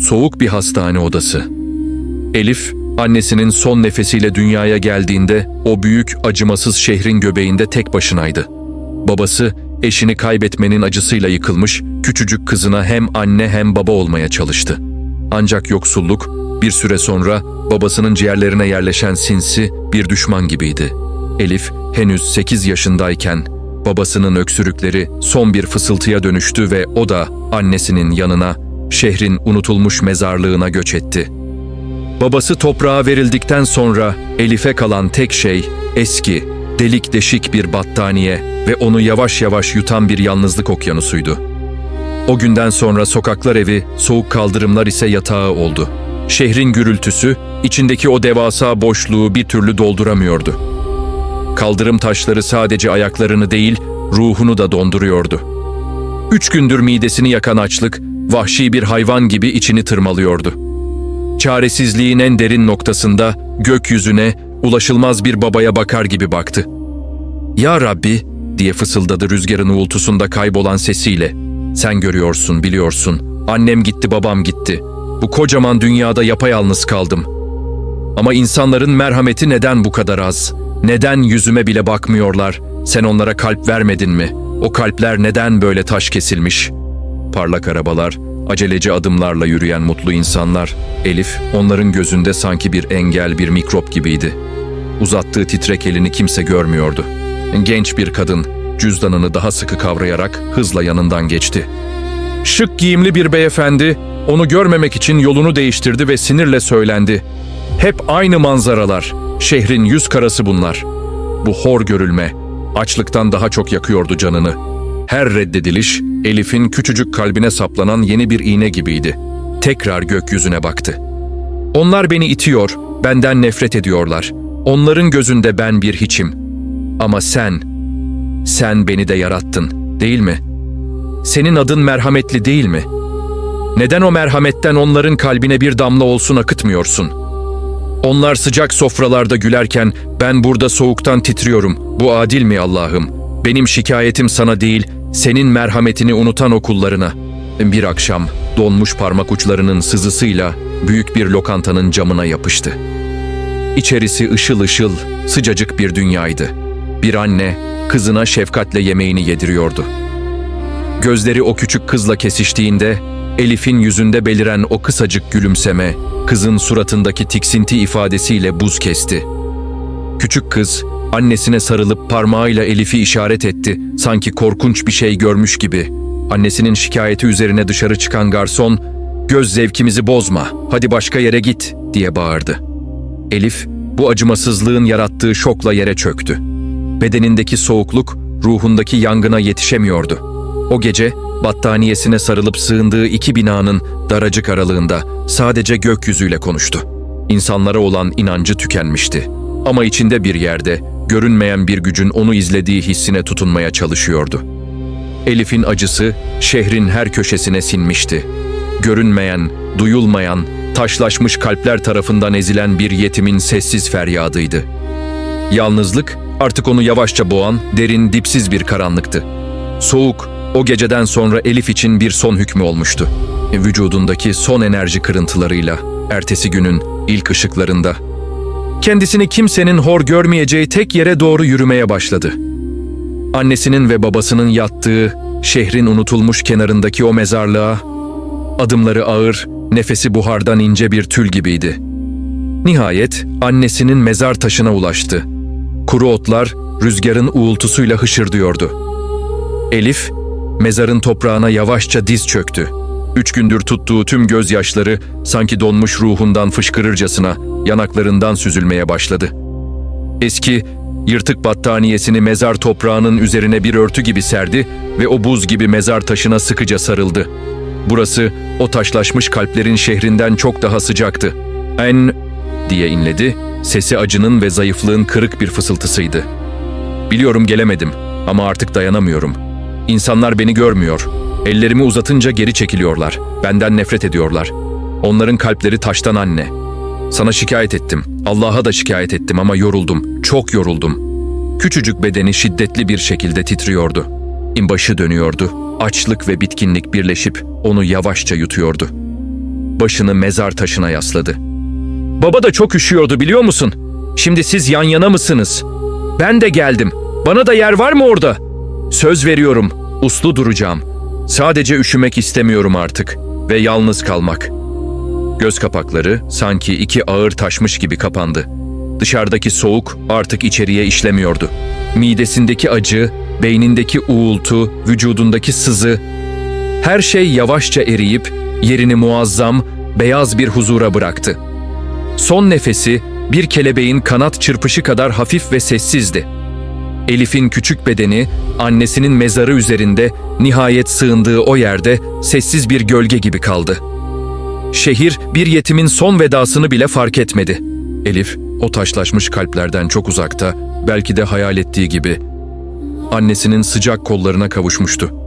soğuk bir hastane odası. Elif, annesinin son nefesiyle dünyaya geldiğinde o büyük, acımasız şehrin göbeğinde tek başınaydı. Babası, eşini kaybetmenin acısıyla yıkılmış, küçücük kızına hem anne hem baba olmaya çalıştı. Ancak yoksulluk, bir süre sonra babasının ciğerlerine yerleşen sinsi bir düşman gibiydi. Elif henüz 8 yaşındayken babasının öksürükleri son bir fısıltıya dönüştü ve o da annesinin yanına, şehrin unutulmuş mezarlığına göç etti. Babası toprağa verildikten sonra Elif'e kalan tek şey eski, delik deşik bir battaniye ve onu yavaş yavaş yutan bir yalnızlık okyanusuydu. O günden sonra sokaklar evi, soğuk kaldırımlar ise yatağı oldu. Şehrin gürültüsü, içindeki o devasa boşluğu bir türlü dolduramıyordu. Kaldırım taşları sadece ayaklarını değil, ruhunu da donduruyordu. Üç gündür midesini yakan açlık, vahşi bir hayvan gibi içini tırmalıyordu. Çaresizliğin en derin noktasında gökyüzüne, ulaşılmaz bir babaya bakar gibi baktı. ''Ya Rabbi'' diye fısıldadı rüzgarın uğultusunda kaybolan sesiyle. ''Sen görüyorsun, biliyorsun. Annem gitti, babam gitti. Bu kocaman dünyada yapayalnız kaldım. Ama insanların merhameti neden bu kadar az? Neden yüzüme bile bakmıyorlar? Sen onlara kalp vermedin mi? O kalpler neden böyle taş kesilmiş?'' Parlak arabalar, aceleci adımlarla yürüyen mutlu insanlar, Elif onların gözünde sanki bir engel, bir mikrop gibiydi. Uzattığı titrek elini kimse görmüyordu. Genç bir kadın cüzdanını daha sıkı kavrayarak hızla yanından geçti. Şık giyimli bir beyefendi onu görmemek için yolunu değiştirdi ve sinirle söylendi. Hep aynı manzaralar, şehrin yüz karası bunlar. Bu hor görülme, açlıktan daha çok yakıyordu canını. Her reddediliş, Elif'in küçücük kalbine saplanan yeni bir iğne gibiydi. Tekrar gökyüzüne baktı. Onlar beni itiyor, benden nefret ediyorlar. Onların gözünde ben bir hiçim. Ama sen, sen beni de yarattın, değil mi? Senin adın merhametli değil mi? Neden o merhametten onların kalbine bir damla olsun akıtmıyorsun? Onlar sıcak sofralarda gülerken ben burada soğuktan titriyorum. Bu adil mi Allah'ım? Benim şikayetim sana değil, senin merhametini unutan o kullarına. Bir akşam donmuş parmak uçlarının sızısıyla büyük bir lokantanın camına yapıştı. İçerisi ışıl ışıl, sıcacık bir dünyaydı. Bir anne kızına şefkatle yemeğini yediriyordu. Gözleri o küçük kızla kesiştiğinde Elif'in yüzünde beliren o kısacık gülümseme kızın suratındaki tiksinti ifadesiyle buz kesti. Küçük kız annesine sarılıp parmağıyla Elif'i işaret etti sanki korkunç bir şey görmüş gibi. Annesinin şikayeti üzerine dışarı çıkan garson "Göz zevkimizi bozma. Hadi başka yere git." diye bağırdı. Elif bu acımasızlığın yarattığı şokla yere çöktü. Bedenindeki soğukluk ruhundaki yangına yetişemiyordu. O gece battaniyesine sarılıp sığındığı iki binanın daracık aralığında sadece gökyüzüyle konuştu. İnsanlara olan inancı tükenmişti. Ama içinde bir yerde görünmeyen bir gücün onu izlediği hissine tutunmaya çalışıyordu. Elif'in acısı şehrin her köşesine sinmişti. Görünmeyen, duyulmayan, taşlaşmış kalpler tarafından ezilen bir yetimin sessiz feryadıydı. Yalnızlık artık onu yavaşça boğan derin dipsiz bir karanlıktı. Soğuk o geceden sonra Elif için bir son hükmü olmuştu. Vücudundaki son enerji kırıntılarıyla ertesi günün ilk ışıklarında kendisini kimsenin hor görmeyeceği tek yere doğru yürümeye başladı. Annesinin ve babasının yattığı şehrin unutulmuş kenarındaki o mezarlığa adımları ağır, nefesi buhardan ince bir tül gibiydi. Nihayet annesinin mezar taşına ulaştı. Kuru otlar rüzgarın uğultusuyla hışırdıyordu. Elif, mezarın toprağına yavaşça diz çöktü. Üç gündür tuttuğu tüm gözyaşları sanki donmuş ruhundan fışkırırcasına yanaklarından süzülmeye başladı. Eski, yırtık battaniyesini mezar toprağının üzerine bir örtü gibi serdi ve o buz gibi mezar taşına sıkıca sarıldı. Burası o taşlaşmış kalplerin şehrinden çok daha sıcaktı. En diye inledi, sesi acının ve zayıflığın kırık bir fısıltısıydı. Biliyorum gelemedim ama artık dayanamıyorum. İnsanlar beni görmüyor. Ellerimi uzatınca geri çekiliyorlar. Benden nefret ediyorlar. Onların kalpleri taştan anne. Sana şikayet ettim. Allah'a da şikayet ettim ama yoruldum. Çok yoruldum. Küçücük bedeni şiddetli bir şekilde titriyordu. İnbaşı dönüyordu. Açlık ve bitkinlik birleşip onu yavaşça yutuyordu. başını mezar taşına yasladı. Baba da çok üşüyordu biliyor musun? Şimdi siz yan yana mısınız? Ben de geldim. Bana da yer var mı orada? Söz veriyorum, uslu duracağım. Sadece üşümek istemiyorum artık ve yalnız kalmak. Göz kapakları sanki iki ağır taşmış gibi kapandı. Dışarıdaki soğuk artık içeriye işlemiyordu. Midesindeki acı, beynindeki uğultu, vücudundaki sızı, her şey yavaşça eriyip yerini muazzam, beyaz bir huzura bıraktı. Son nefesi bir kelebeğin kanat çırpışı kadar hafif ve sessizdi. Elif'in küçük bedeni annesinin mezarı üzerinde nihayet sığındığı o yerde sessiz bir gölge gibi kaldı. Şehir bir yetimin son vedasını bile fark etmedi. Elif o taşlaşmış kalplerden çok uzakta, belki de hayal ettiği gibi annesinin sıcak kollarına kavuşmuştu.